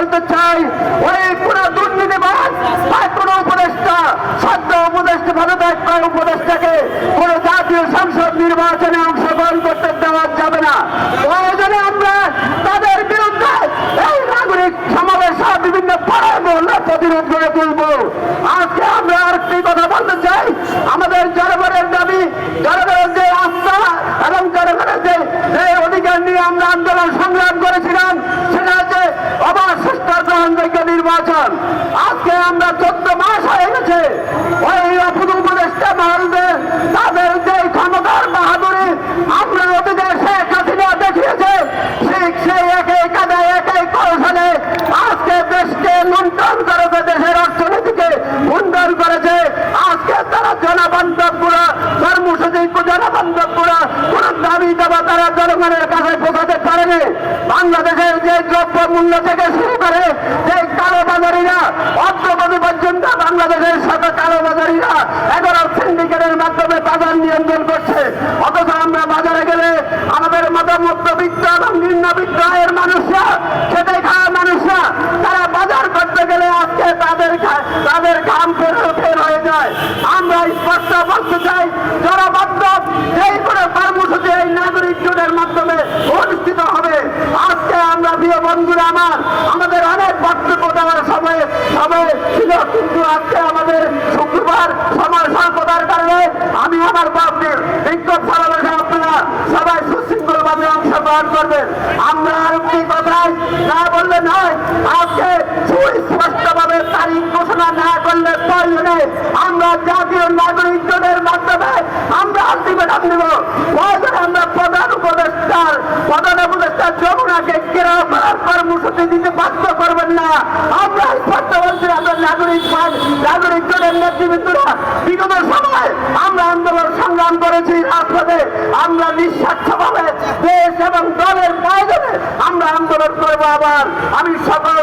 বলতে চাই ওই কোন দুর্নীতিবাদ বা কোন উপদেষ্টা, সদ্য উপদেষ্টা ভালো করা উপদেষ্টাকে, কোন জাতীয় সংসদ নির্বাচনে অংশগ্রহণ করতে দেওয়া যাবে না। প্রয়োজনে আমরা তাদের বিরুদ্ধে এই নাগরিক সমাবেশ বিভিন্ন পাড়ায় মহল্লা প্রতিরোধ করে তুলব। আজকে আমরা আরেকটি কথা বলতে চাই, আমাদের জনগণের দাবি, জনগণের যে আস্থা এবং জনগণের যে অধিকার নিয়ে আমরা আন্দোলন সুষ্ঠু নির্বাচন। আজকে আমরা চোদ্দ মাস হয়ে গেছে। ওই অপুদ উপদেষ্টা মহলদের তাদের যে ক্ষমতার বাহাদুরি আমরা অতীতে শেখ হাসিনা দেখিয়েছে, ঠিক সেই একই কাদায়, একই কৌশলে আজকে দেশকে লুণ্ঠন করেছে, দেশের অর্থনীতিকে মুন্ডন করেছে। আজকে তারা জনবান্ধব পুরা কর্মসূচি জনবান্ধবপুরা কোন দাবি দাবা তারা জনগণের কাছে পারেনি বাংলাদেশের যে দ্রব্য মূল্য থেকে শুরু করে যে কালোবাজারিরা অর্থপতি পর্যন্ত বাংলাদেশের সাথে কালোবাজারিরা এগারো সিন্ডিকেটের মাধ্যমে বাজার নিয়ন্ত্রণ করছে। অথচ আমরা বাজারে গেলে আমাদের মতো মধ্যবিত্ত এবং নিম্নবিত্ত আয়ের মানুষরা খেটে খাওয়া মানুষরা তারা বাজার করতে গেলে আজকে তাদের ঘা- তাদের ঘাম ফের ফের হয়ে যায় আমরা স্পষ্ট বলতে চাই যারা বান্ধব এই কোনো কর্মসূচি এই নাগরিক জোটের মাধ্যমে অনুষ্ঠিত হবে প্রিয় বন্ধুরা আমার, আমাদের অনেক বক্তব্য দেওয়ার সময় সময় ছিল, কিন্তু আজকে আমাদের শুক্রবার সময় স্বল্পতার কারণে আমি আমার বাপকে বিক্ষোভ সমাবেশে আপনারা সবাই সুশৃঙ্খলভাবে অংশগ্রহণ করবেন। আমরা আর কি কথায় না বললে নয়, আজকে সুস্পষ্টভাবে তারিখ ঘোষণা না করলে প্রয়োজনে আমরা জাতীয় নাগরিক জোটের মাধ্যমে আমরা আলটিমেটাম দেব প্রয়োজনে আমরা প্রধান উপদেষ্টার প্রধান উপদেষ্টার আমরা নাগরিক নাগরিক জোটের নেতৃবৃন্দরা বিগত সময় আমরা আন্দোলন সংগ্রাম করেছি রাজপথে আমরা নিঃস্বার্থভাবে দেশ এবং দলের আমরা আন্দোলন করব আবার। আমি সকল